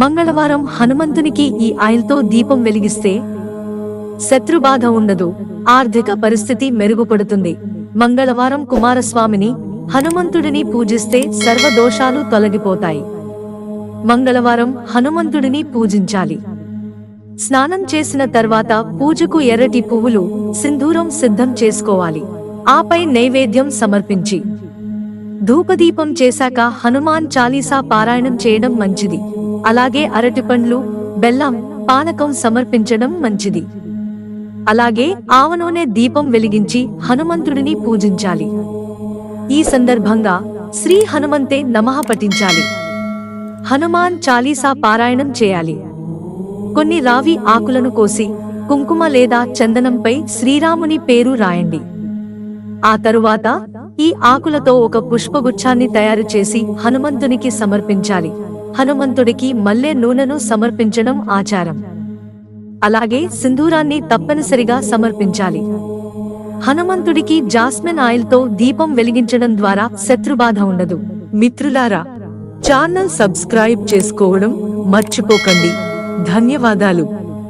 మంగళవారం హనుమంతునికి ఈ ఆయిల్తో దీపం వెలిగిస్తే శత్రుబాధ ఉండదు ఆర్థిక పరిస్థితి మెరుగుపడుతుంది. మంగళవారం కుమారస్వామిని హనుమంతుడిని పూజిస్తే సర్వదోషాలు తొలగిపోతాయి. మంగళవారం హనుమంతుడిని పూజించాలి. స్నానం చేసిన తర్వాత పూజకు ఎర్రటి పువ్వులు సింధూరం సిద్ధం చేసుకోవాలి. ఆపై నైవేద్యం సమర్పించి. ధూపదీపం చేశాక హనుమాన్ చాలీసా పారాయణం చేయడం మంచిది. అలాగే అరటిపండ్లు బెల్లం పానకం సమర్పించడం మంచిది. అలాగే ఆవనూనె దీపం వెలిగించి హనుమంతుడిని పూజించాలి. ఈ సందర్భంగా శ్రీ హనుమంతే నమః పఠించాలి. హనుమాన్ చాలీసా పారాయణం చేయాలి. కొన్ని రావి ఆకులను కోసి కుంకుమ లేదా చందనంపై శ్రీరాముని పేరు రాయండి. ఆ తరువాత ఈ ఆకులతో ఒక పుష్పగుచ్ఛాన్ని తయారు చేసి హనుమంతునికి సమర్పించాలి. హనుమంతుడికి మల్లె నూనెను సమర్పించడం ఆచారం. అలాగే సింధూరాన్ని తప్పనిసరిగా సమర్పించాలి. హనుమంతుడికి జాస్మిన్ ఆయిల్తో దీపం వెలిగించడం ద్వారా శత్రుబాధ ఉండదు. మిత్రులారా ఛానల్ సబ్స్క్రైబ్ చేసుకోవడం మర్చిపోకండి. ధన్యవాదాలు.